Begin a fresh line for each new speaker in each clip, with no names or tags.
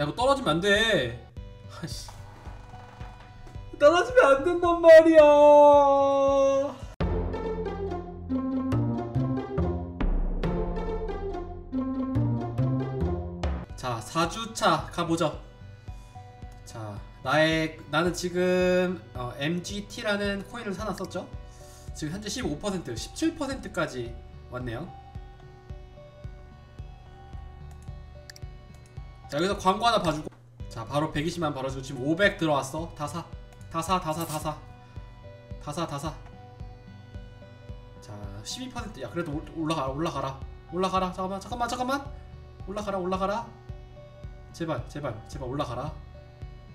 야 이거 떨어지면 안돼. 아씨. 떨어지면 안 된단 말이야. 자 4주차 가보죠. 자 나의 나는 지금 어, MGT라는 코인을 사놨었죠? 지금 현재 15% 17%까지 왔네요 자 여기서 광고 하나 봐주고. 자 바로 120만 벌어주고 지금 500 들어왔어. 다 사. 다 사 다 사 다 사. 다 사 다사. 자 12%야 그래도 올- 올라가 올라가라. 올라가라. 잠깐만 잠깐만 잠깐만. 올라가라 올라가라. 제발 제발 제발 올라가라.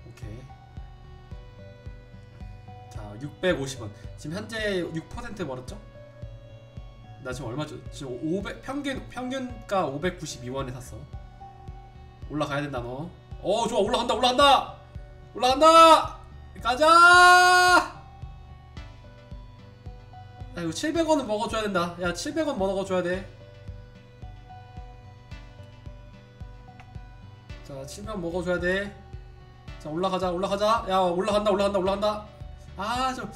오케이. 자 650원. 지금 현재 6% 벌었죠? 나 지금 얼마 죠 지금 500 평균 평균가 592원에 샀어 올라가야 된다 너. 어 좋아 올라간다 올라간다 올라간다 가자. 야 이거 700원은 먹어줘야 된다. 야 700원 먹어줘야 돼. 자 700원 먹어줘야 돼. 자 올라가자 올라가자. 야 올라간다 올라간다 올라간다. 아저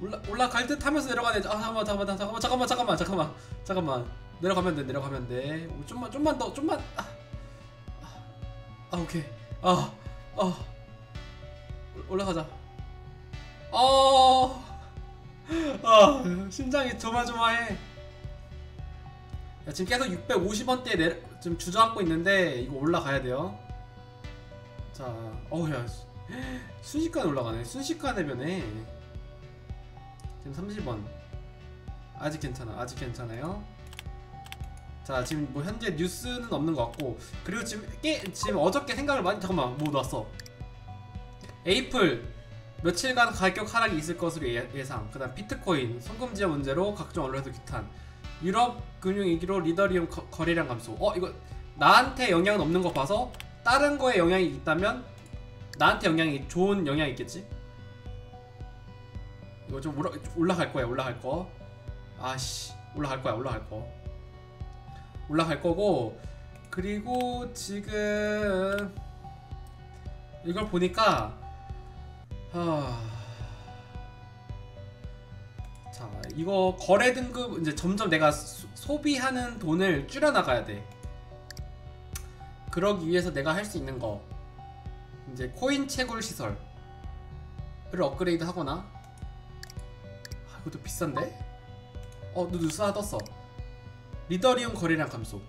올라 올라갈 듯 하면서 내려가네. 아 잠깐만 잠깐만 잠깐만 잠깐만 잠깐만 잠깐만 잠깐만 내려가면 돼 내려가면 돼. 오, 좀만 좀만 더 좀만. 아. 아 오케이. 아아. 올라가자. 아, 아 심장이 조마조마해. 야, 지금 계속 650원대에 내려 지금 주저앉고 있는데 이거 올라가야 돼요. 자 어우 야 순식간에 올라가네. 순식간에 변해. 지금 30원. 아직 괜찮아. 아직 괜찮아요 자 지금 뭐 현재 뉴스는 없는 것 같고 그리고 지금 깨, 지금 어저께 생각을 많이 잠깐만 뭐 나왔어? 에이플 며칠간 가격 하락이 있을 것으로 예, 예상. 그 다음 비트코인 송금 지원 문제로 각종 언론에서 규탄. 유럽 금융위기로 리더리움 거, 거래량 감소. 어 이거 나한테 영향은 없는 거 봐서 다른 거에 영향이 있다면 나한테 영향이 좋은 영향이 있겠지? 이거 좀 올라, 올라갈 거야 올라갈 거. 아씨 올라갈 거야 올라갈 거 올라갈 거고. 그리고 지금 이걸 보니까 하... 자 이거 거래 등급 이제 점점 내가 소, 소비하는 돈을 줄여 나가야 돼. 그러기 위해서 내가 할 수 있는 거. 이제 코인 채굴 시설을 업그레이드 하거나. 아, 이것도 비싼데? 어, 너 뉴스 하나 떴어. 리더리움 거래량 감소.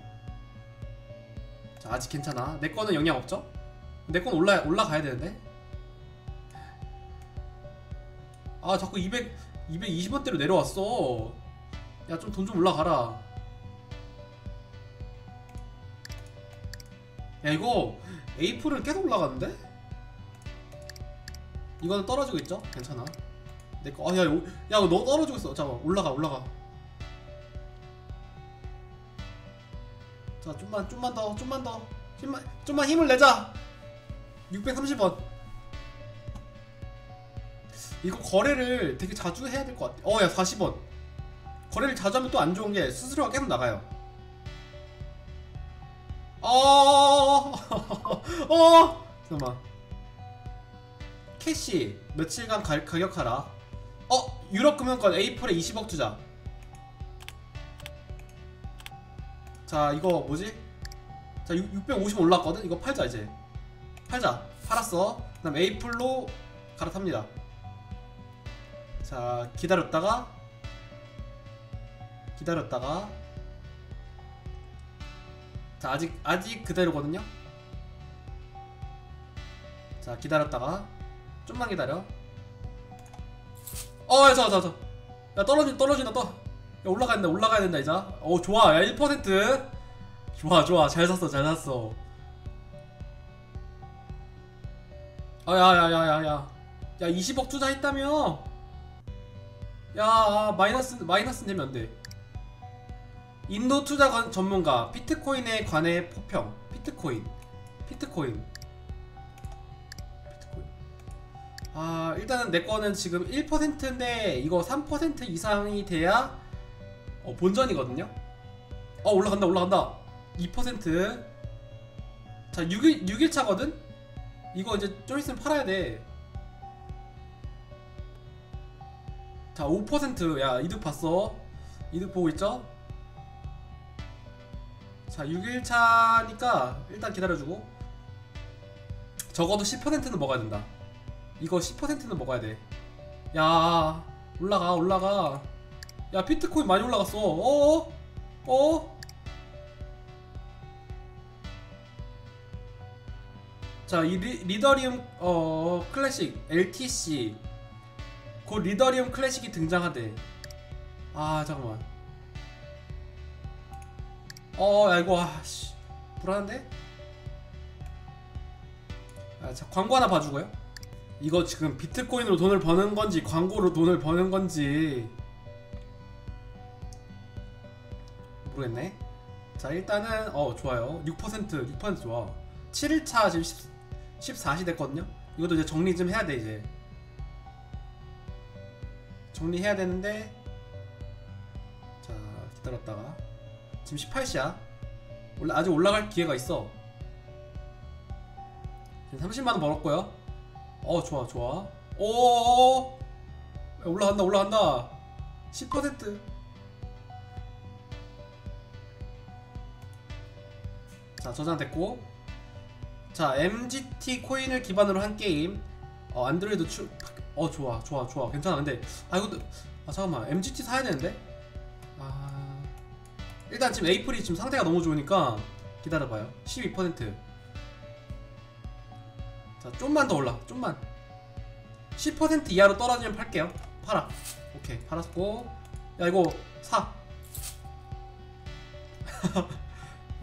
자, 아직 괜찮아. 내 거는 영향 없죠? 내 건 올라 올라가야 되는데. 아, 자꾸 200 220원대로 내려왔어. 야, 좀 돈좀 올라가라. 야, 이거 에이프를 계속 올라가는데? 이거는 떨어지고 있죠? 괜찮아. 내 거, 아, 야, 요- 야, 너 떨어지고 있어. 잠깐, 올라가, 올라가. 자, 좀만, 좀만 더, 좀만 더, 힘만, 좀만 힘을 내자. 630원. 이거 거래를 되게 자주 해야 될 것 같아. 어, 야, 40원. 거래를 자주 하면 또 안 좋은 게 수수료가 계속 나가요. 어, 어, 잠깐만. 캐시 며칠간 가, 가격 하락. 어, 유럽 금융권 에이플에 20억 투자. 자, 이거 뭐지? 자, 6, 650 올랐거든. 이거 팔자 이제. 팔자. 팔았어. 그 다음 에이플로 갈아탑니다. 자, 기다렸다가 기다렸다가 자, 아직 아직 그대로거든요. 자, 기다렸다가 좀만 기다려. 어, 저, 저, 저. 야, 떨어진, 떨어진다, 떠. 야, 올라가야 된다, 올라가야 된다, 이제. 어, 좋아. 야, 1%. 좋아, 좋아. 잘 샀어, 잘 샀어. 아, 야, 야, 야, 야, 야. 야, 20억 투자했다며? 야, 마이너스, 마이너스 내면 안 돼. 인도 투자 관- 전문가, 비트코인에 관해 포평. 비트코인. 비트코인. 비트코인. 아 일단은 내 거는 지금 1%인데 이거 3% 이상이 돼야 어, 본전이거든요. 어 올라간다 올라간다. 2%. 자 6일 6일 차거든. 이거 이제 좀 있으면 팔아야 돼. 자, 5%. 야, 이득 봤어. 이득 보고 있죠? 자, 6일차니까 일단 기다려주고. 적어도 10%는 먹어야 된다. 이거 10%는 먹어야 돼. 야, 올라가, 올라가. 야, 비트코인 많이 올라갔어. 어어? 어? 자, 이 리, 리더리움 어 클래식 LTC 곧 리더리움 클래식이 등장하대. 아, 잠깐만. 어, 야 이거 아, 씨. 불안한데? 아, 자, 광고 하나 봐주고요. 이거 지금 비트코인으로 돈을 버는 건지 광고로 돈을 버는 건지 모르겠네. 자 일단은 어 좋아요. 6% 6% 좋아. 7일차 지금 10, 14시 됐거든요. 이것도 이제 정리 좀 해야 돼 이제. 정리해야 되는데 자 기다렸다가 지금 18시야. 올라 아직 올라갈 기회가 있어. 지금 30만 원 벌었고요. 어 좋아 좋아. 오 올라간다 올라간다. 10%. 자 저장됐고. 자 MGT 코인을 기반으로 한 게임. 어 안드로이드 출... 어 좋아 좋아 좋아. 괜찮아. 근데 아 이거 아 잠깐만. MGT 사야 되는데? 아 일단 지금 에이플이 지금 상태가 너무 좋으니까 기다려봐요. 12%자 좀만 더 올라. 좀만. 10% 이하로 떨어지면 팔게요. 팔아. 오케이. 팔았고. 야 이거 사. 아,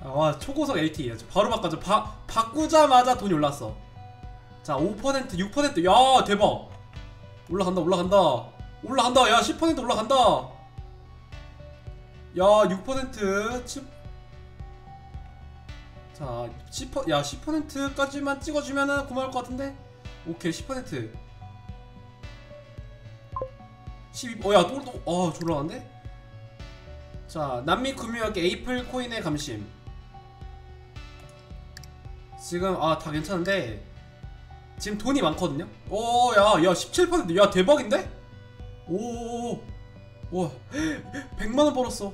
와 초고속 LTE 바로 바꿔줘. 바, 바꾸자마자 돈이 올랐어. 자 5% 6%야 대박. 올라간다 올라간다. 올라간다. 야 10% 올라간다. 야6% 칩. 자 10%, 야 10%까지만 찍어주면은 고마울 것 같은데? 오케이 10% 12, 어야 또, 또, 어 졸라간데? 자 남미 금융업계 에이플 코인의 감심 지금 아 다 괜찮은데 지금 돈이 많거든요. 오야야 17%야 대박인데? 오와 100만 원 벌었어.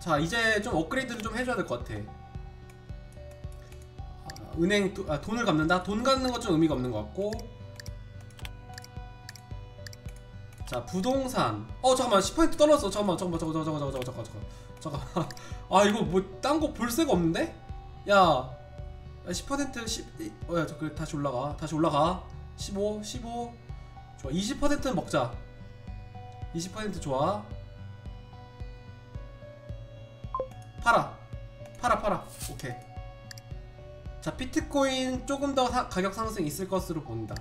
자 이제 좀 업그레이드를 좀 해줘야 될 것 같아. 아, 은행 도, 아, 돈을 갚는다. 돈 갚는 것 좀 의미가 없는 것 같고. 자 부동산. 어 잠깐만 10% 떨어졌어. 잠깐만 잠깐만 잠깐만 잠깐만 잠깐만 잠깐만 잠깐만. 아 이거 뭐 딴 거 볼 새가 없는데? 야, 10% 10, 어, 야, 그 다시 올라가, 다시 올라가. 15, 15, 좋아. 20%는 먹자. 20% 좋아. 팔아, 팔아, 팔아. 오케이. 자, 비트코인 조금 더 사, 가격 상승 있을 것으로 본다.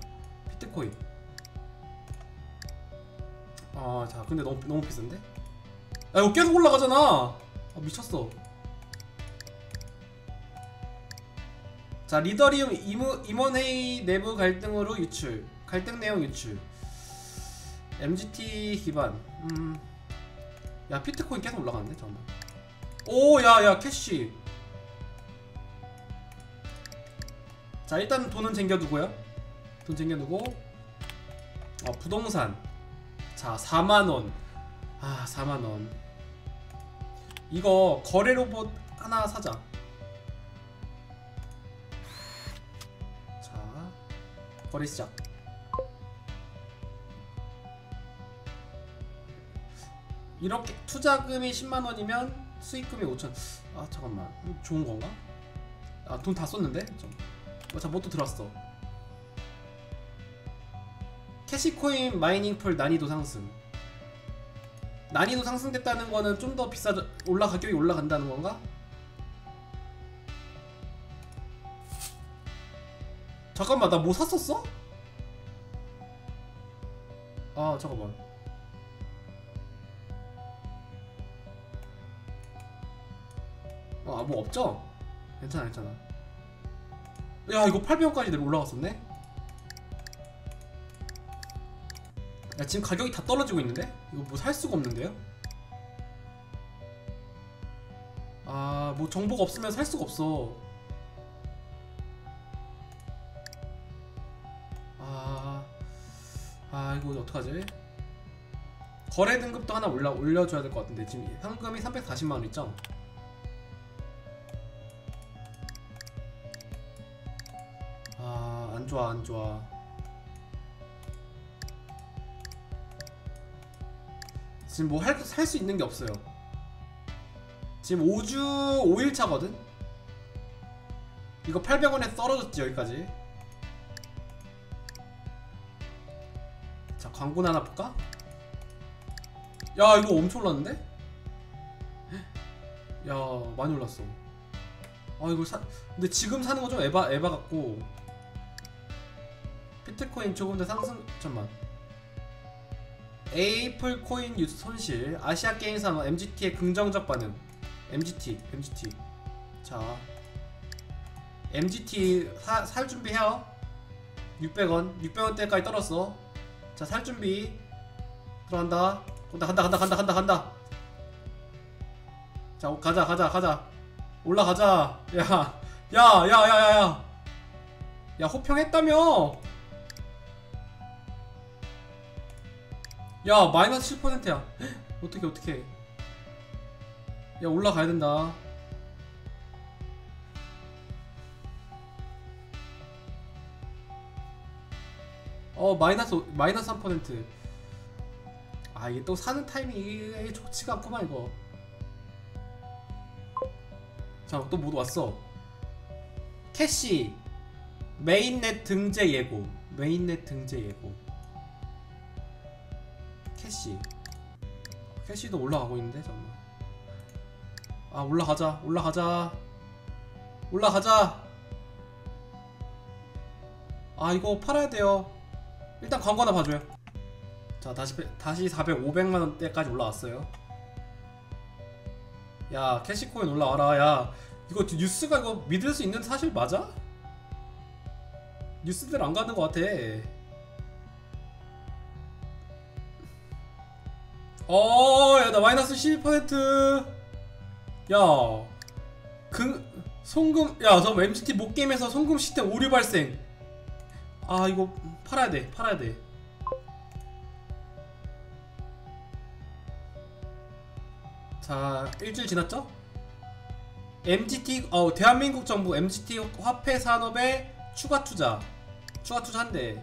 비트코인. 아, 자, 근데 너무 너무 비싼데? 야, 이거 계속 올라가잖아. 아, 미쳤어. 자 리더리움 이무, 임원회의 내부 갈등으로 유출. 갈등 내용 유출. MGT 기반. 음 야 피트코인 계속 올라가는데 잠깐만. 오야야 캐시. 자 일단 돈은 챙겨두고요. 돈 챙겨두고. 어 부동산. 자 4만원. 아 4만원 이거 거래 로봇 하나 사자 거래 시작. 이렇게 투자금이 10만 원이면 수익금이 5천. 아 잠깐만, 좋은 건가? 아 돈 다 썼는데? 좀. 어, 자, 뭣도 들었어. 캐시코인 마이닝 풀 난이도 상승. 난이도 상승됐다는 거는 좀 더 비싸 올라 가격이 올라간다는 건가? 잠깐만 나 뭐 샀었어? 아 잠깐만 아뭐 없죠? 괜찮아 괜찮아 야 이거 800원까지 내려 올라갔었네? 야 지금 가격이 다 떨어지고 있는데? 이거 뭐 살 수가 없는데요? 아, 뭐 정보가 없으면 살 수가 없어. 아, 아 이거 어떡하지? 거래 등급도 하나 올라 올려줘야 될 것 같은데 지금 현금이 340만 원 있죠? 아, 안 좋아, 안 좋아. 지금 뭐 할 수 있는 게 없어요. 지금 5주 5일 차거든. 이거 800원에 떨어졌지 여기까지. 자 광고나 하나 볼까? 야 이거 엄청 올랐는데? 야 많이 올랐어 아 이거 사 근데 지금 사는 거 좀 에바 에바 같고 비트코인 조금 더 상승 잠만 에이플 코인 유스 손실 아시아 게임 산업 MGT의 긍정적 반응. MGT MGT 자 MGT 사, 살 준비해요. 600원 600원대까지 떨었어. 자 살 준비. 들어간다. 간다 간다 간다 간다 간다 간다. 자 가자 가자 가자. 올라가자. 야야야야야야. 야 호평했다며 야 마이너스 7%야 어떻게 어떻게 야 올라가야 된다 어 마이너스 오- 마이너스 3%. 아 이게 또 사는 타이밍이 좋지가 않구만 이거. 자또 모두 왔어. 캐시 메인넷 등재 예고 메인넷 등재 예고 캐시 캐시도 올라가고 있는데 잠깐만 아 올라가자 올라가자 올라가자 아 이거 팔아야 돼요 일단 광고 하나 봐줘요. 자 다시 배- 다시 400, 500만 원대까지 올라왔어요. 야 캐시코인 올라와라. 야 이거 뉴스가 이거 믿을 수 있는 사실 맞아? 뉴스들 안 가는 것 같아. 어, 야, 나 마이너스 12%. 야, 그, 송금, 야, 저 MCT 못 게임에서 송금 시스템 오류 발생. 아 이거 팔아야 돼 팔아야 돼 자, 일주일 지났죠? MGT, 어, 대한민국 정부 MGT 화폐 산업에 추가 투자. 추가 투자 한대.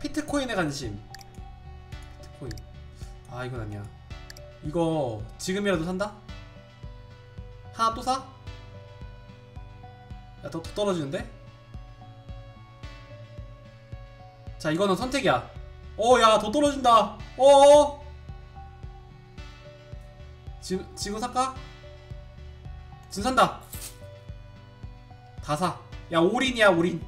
피트코인에 관심. 피트코인. 아, 이건 아니야. 이거 지금이라도 산다? 하나 또 사? 야, 더, 더 떨어지는데? 자, 이거는 선택이야. 어, 야, 더 떨어진다. 어어. 지금, 지금 살까? 지금 산다. 다 사. 야, 올인이야, 올인.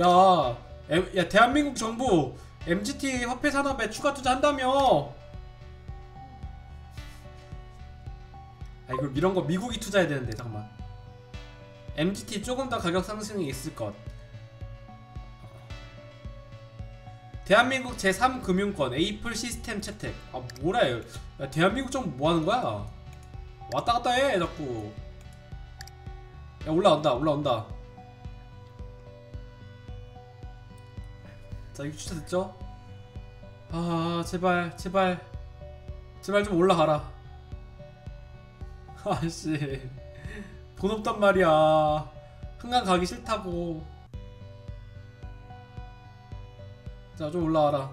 야, 에, 야, 대한민국 정부 MGT 화폐 산업에 추가 투자한다며. 아 이거 이런 거 미국이 투자해야 되는데 잠깐만. MGT 조금 더 가격 상승이 있을 것. 대한민국 제3금융권 에이플 시스템 채택. 아 뭐라 해 야, 대한민국 좀 뭐하는 거야? 왔다 갔다 해 자꾸. 야 올라온다 올라온다 자 이거 추천 됐죠? 아 제발 제발. 제발 좀 올라가라. 아씨. 돈 없단 말이야. 한강 가기 싫다고. 자 좀 올라와라.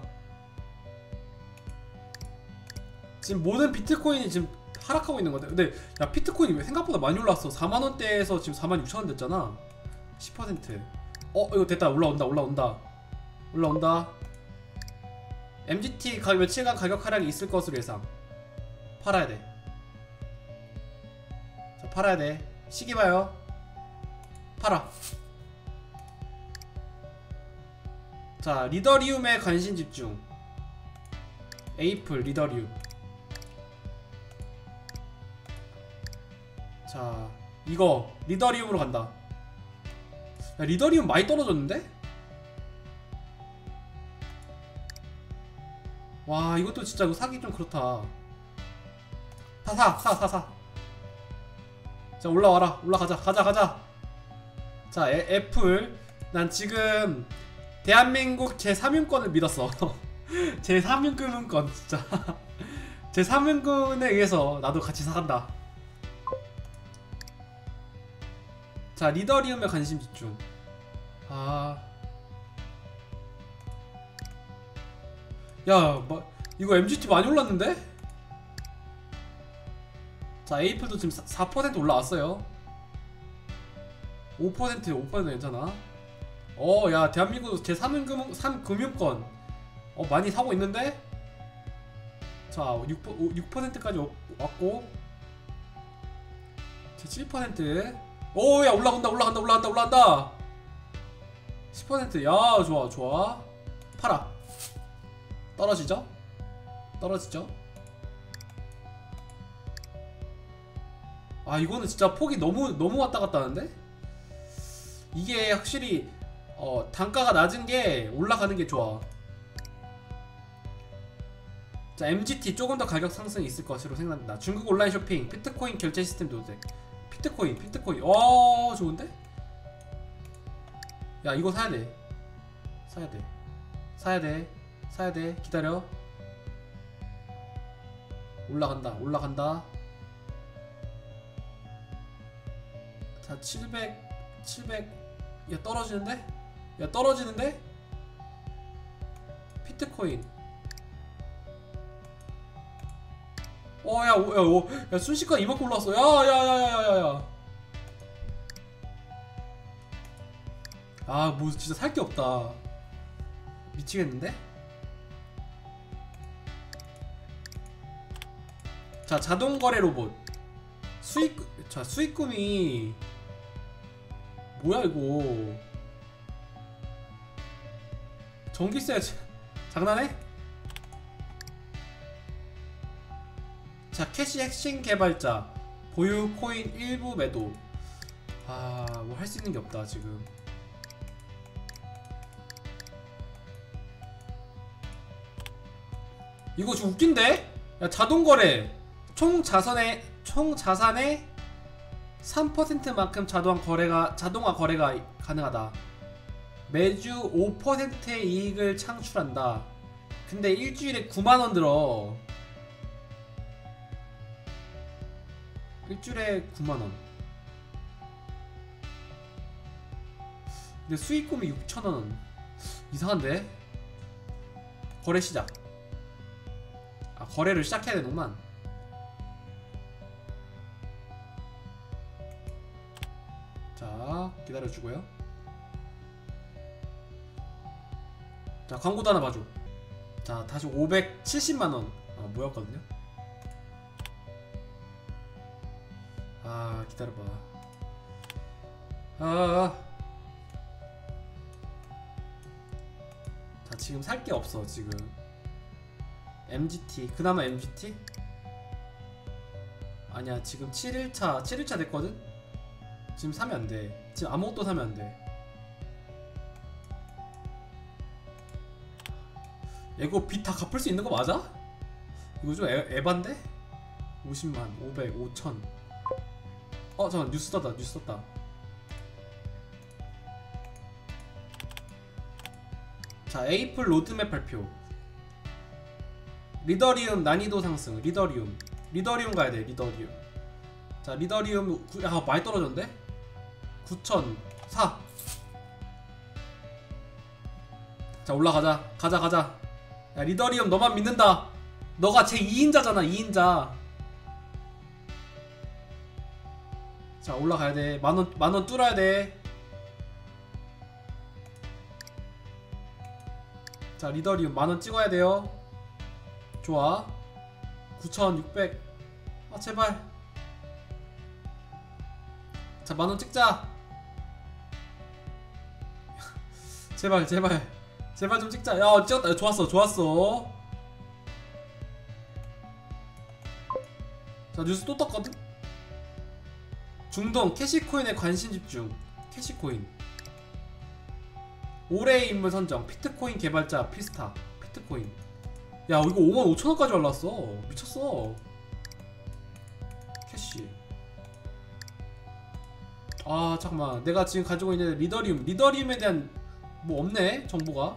지금 모든 비트코인이 지금 하락하고 있는 것 같아 근데 야 비트코인이 왜 생각보다 많이 올랐어? 4만원대에서 지금 4만 6천원 됐잖아. 10%어 이거 됐다. 올라온다 올라온다 올라온다 MGT 가 며칠간 가격 하락이 있을 것으로 예상 팔아야 돼 자, 팔아야 돼. 시기 봐요. 팔아. 자, 리더리움에 관심 집중. 에이플 리더리움. 자, 이거 리더리움으로 간다. 야, 리더리움 많이 떨어졌는데? 와, 이것도 진짜 이거 사기 좀 그렇다. 사, 사, 사, 사, 사. 자 올라와라. 올라가자. 가자 가자. 자 애, 애플. 난 지금 대한민국 제3위권을 믿었어. 제3위권권 진짜. 제3위권에 의해서 나도 같이 사간다. 자 리더리움에 관심 집중. 아 야, 뭐, 이거 MGT 많이 올랐는데? 자, 에이플도 지금 4, 4% 올라왔어요. 5% 5% 괜찮아. 어, 야, 대한민국 제 3금융 3금융권 어 많이 사고 있는데? 자, 6, 6%까지 왔고 제 7%. 오, 야, 올라간다, 올라간다, 올라간다, 올라간다. 10%. 야, 좋아, 좋아. 팔아. 떨어지죠? 떨어지죠? 아 이거는 진짜 폭이 너무 너무 왔다 갔다 하는데? 이게 확실히 어, 단가가 낮은 게 올라가는 게 좋아. 자 MGT 조금 더 가격 상승이 있을 것으로 생각된다. 중국 온라인 쇼핑 피트코인 결제 시스템도 돼. 피트코인 피트코인 와 좋은데? 야 이거 사야 돼. 사야 돼. 사야 돼. 사야 돼. 기다려. 올라간다. 올라간다. 자, 700, 700. 야, 떨어지는데? 야, 떨어지는데? 피트코인. 어, 야, 오, 야, 오, 야, 순식간에 이만큼 올랐어. 야, 야, 야, 야, 야, 야, 야. 아, 뭐, 진짜 살 게 없다. 미치겠는데? 자 자동 거래 로봇. 수익 자 수익금이 뭐야 이거? 전기세 자- 장난해? 자 캐시 핵심 개발자. 보유 코인 일부 매도. 아 뭐 할 수 있는 게 없다 지금. 이거 좀 웃긴데? 야 자동 거래 총 자산의 총 자산의 3%만큼 자동화 거래가 자동화 거래가 가능하다. 매주 5%의 이익을 창출한다. 근데 일주일에 9만 원 들어. 일주일에 9만 원. 근데 수익금이 6천 원. 이상한데? 거래 시작. 아 거래를 시작해야 되는구만. 자 기다려주고요 자 광고도 하나 봐줘 자 다시 570만원 아 뭐였거든요 아 기다려봐 아. 자 지금 살 게 없어 지금 MGT 그나마 MGT? 아니야 지금 7일차 7일차 됐거든? 지금 사면 안 돼. 지금 아무것도 사면 안 돼. 이거 빚 다 갚을 수 있는 거 맞아? 이거 좀 에, 에반데? 50만, 500, 5천. 어, 잠깐 뉴스 떴다, 뉴스 떴다. 자, 에이플 로드맵 발표. 리더리움 난이도 상승. 리더리움. 리더리움 가야 돼, 리더리움. 자, 리더리움 구, 야, 많이 떨어졌는데? 9천 사. 자 올라가자. 가자 가자. 야 리더리움 너만 믿는다. 너가 제 2인자잖아 2인자. 자 올라가야 돼. 만원 만원 뚫어야 돼 자 리더리움 만원 찍어야 돼요. 좋아. 9600 아 제발. 자 만원 찍자 제발 제발. 제발 좀 찍자. 야 찍었다. 야, 좋았어 좋았어. 자 뉴스 또 떴거든? 중동 캐시코인에 관심 집중. 캐시코인. 올해의 인물 선정. 피트코인 개발자 피스타. 피트코인. 야 이거 5만 5천원까지 올랐어. 미쳤어. 캐시. 아 잠깐만. 내가 지금 가지고 있는 리더리움 리더리움에 대한 뭐 없네 정보가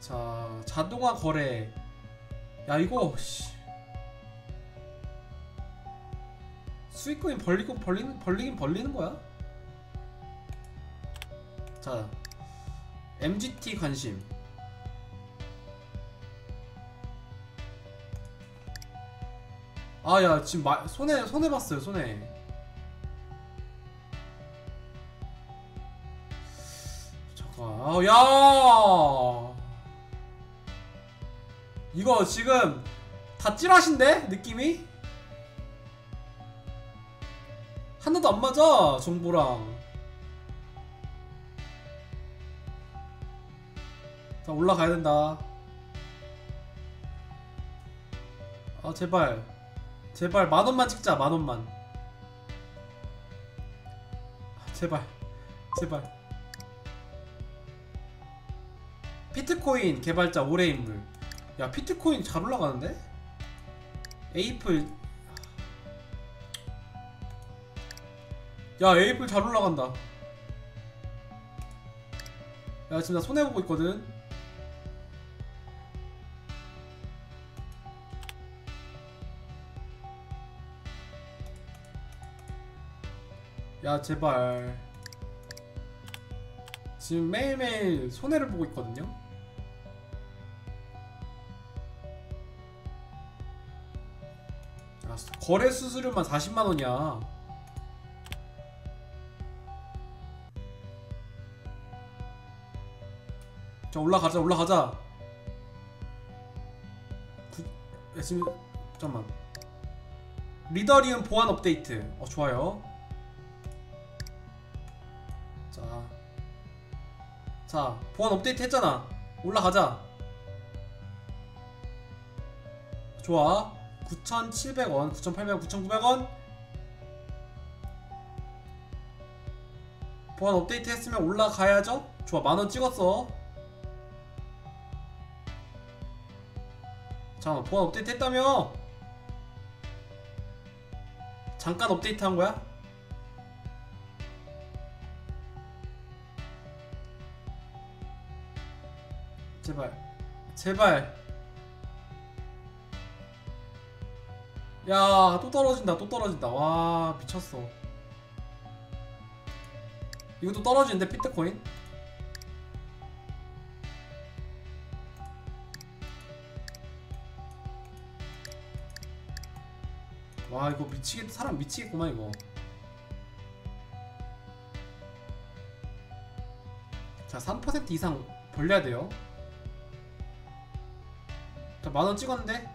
자 자동화 거래 야 이거 씨. 수익금이 벌리고 벌리는 벌리긴 벌리는 거야? 자 MGT 관심. 아 야 지금 마, 손해 손해 봤어요 손해. 잠깐 아야! 이거 지금 다 찌라신데? 느낌이? 하나도 안 맞아 정보랑 자 올라가야 된다. 아 제발. 제발 만원만 찍자 만원만. 아, 제발. 제발. 피트코인 개발자 올해 인물. 야 피트코인 잘 올라가는데? 에이플. 야 에이플 잘 올라간다. 야 지금 나 손해보고 있거든 야 제발. 지금 매일매일 손해를 보고 있거든요? 야, 거래 수수료만 40만원이야. 자 올라가자 올라가자. 구, 야, 지금 잠깐만. 리더리움 보안 업데이트. 어 좋아요 자 보안 업데이트 했잖아. 올라가자. 좋아. 9,700원 9,800원 9,900원. 보안 업데이트 했으면 올라가야죠? 좋아 만원 찍었어. 잠깐만 보안 업데이트 했다며? 잠깐 업데이트 한 거야? 제발. 제발. 야 또 떨어진다 또 떨어진다. 와 미쳤어. 이것도 떨어지는데 피트코인? 와 이거 미치겠 사람 미치겠구만 이거. 자3% 이상 벌려야 돼요. 자 만원 찍었는데?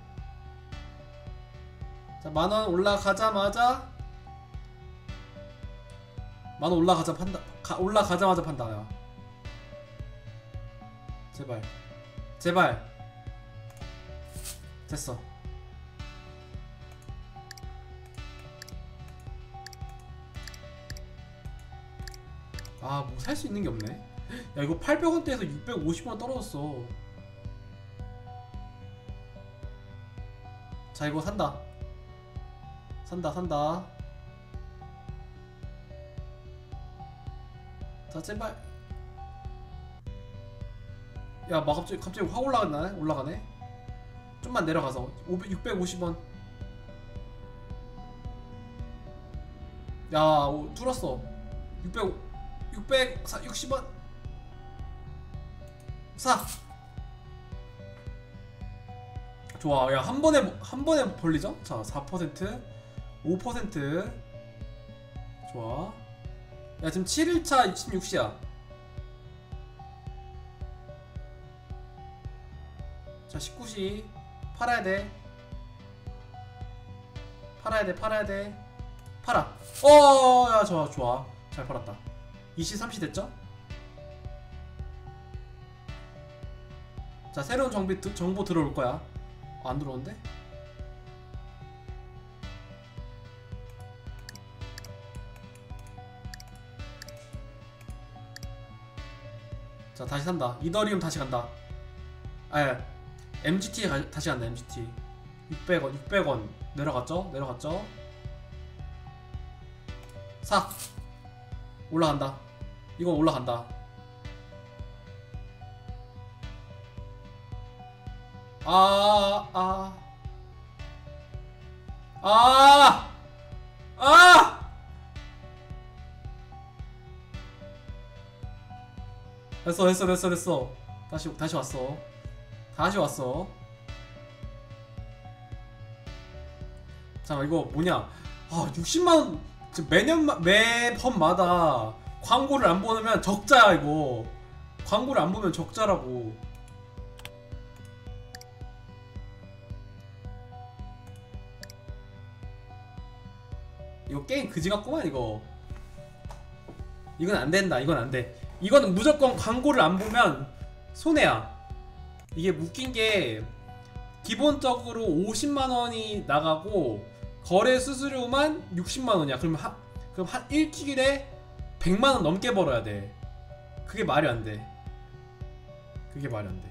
자 만원 올라가자마자 만원 올라가자 판다 가, 올라가자마자 판다 야 제발. 제발. 됐어. 아 뭐 살 수 있는 게 없네. 야 이거 800원대에서 650원 떨어졌어 자 이거 산다. 산다 산다. 자 제발. 야막 갑자기 갑자기 확 올라가네? 올라가네? 좀만 내려가서. 500, 650원. 야 오, 뚫었어. 600 660원. 사 좋아. 야한 번에 한 번에 벌리죠? 자4% 5% 좋아. 야 지금 7일차 26시야. 자 19시. 팔아야 돼. 팔아야 돼 팔아야 돼. 팔아. 어야 좋아 좋아. 잘 팔았다. 2시 3시 됐죠? 자 새로운 정비, 정보 들어올 거야. 어, 어, 안 들어온데? 자 다시 산다. 이더리움 다시 간다. 아, 예. 에 MGT 가, 다시 간다 MGT 600원 600원. 내려갔죠? 내려갔죠? 사. 올라간다. 이건 올라간다. 아, 아, 아, 아! 됐어, 됐어, 됐어, 됐어. 다시, 다시 왔어. 다시 왔어. 잠깐 이거 뭐냐? 아, 60만 원 지금 매년 매 번마다 광고를 안 보내면 적자야 이거. 광고를 안 보면 적자라고. 이거 게임 그지 같구만 이거. 이건 안 된다 이건 안돼. 이거는 무조건 광고를 안 보면 손해야. 이게 웃긴 게 기본적으로 50만원이 나가고 거래 수수료만 60만원이야. 그럼 한 그럼 한 1킬에 100만원 넘게 벌어야 돼. 그게 말이 안돼. 그게 말이 안돼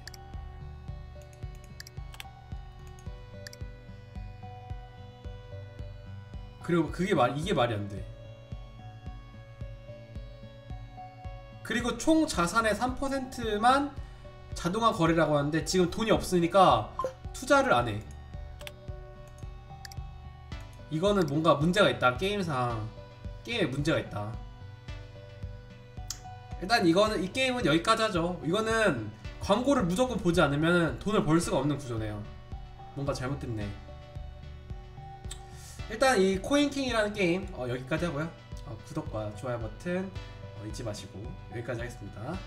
그리고 그게 말 이게 말이 안 돼. 그리고 총 자산의 3%만 자동화 거래라고 하는데 지금 돈이 없으니까 투자를 안 해. 이거는 뭔가 문제가 있다 게임상 게임에 문제가 있다. 일단 이거는 이 게임은 여기까지 하죠. 이거는 광고를 무조건 보지 않으면 돈을 벌 수가 없는 구조네요. 뭔가 잘못됐네. 일단 이 코인킹이라는 게임 어, 여기까지 하고요. 어, 구독과 좋아요 버튼 어, 잊지 마시고 여기까지 하겠습니다.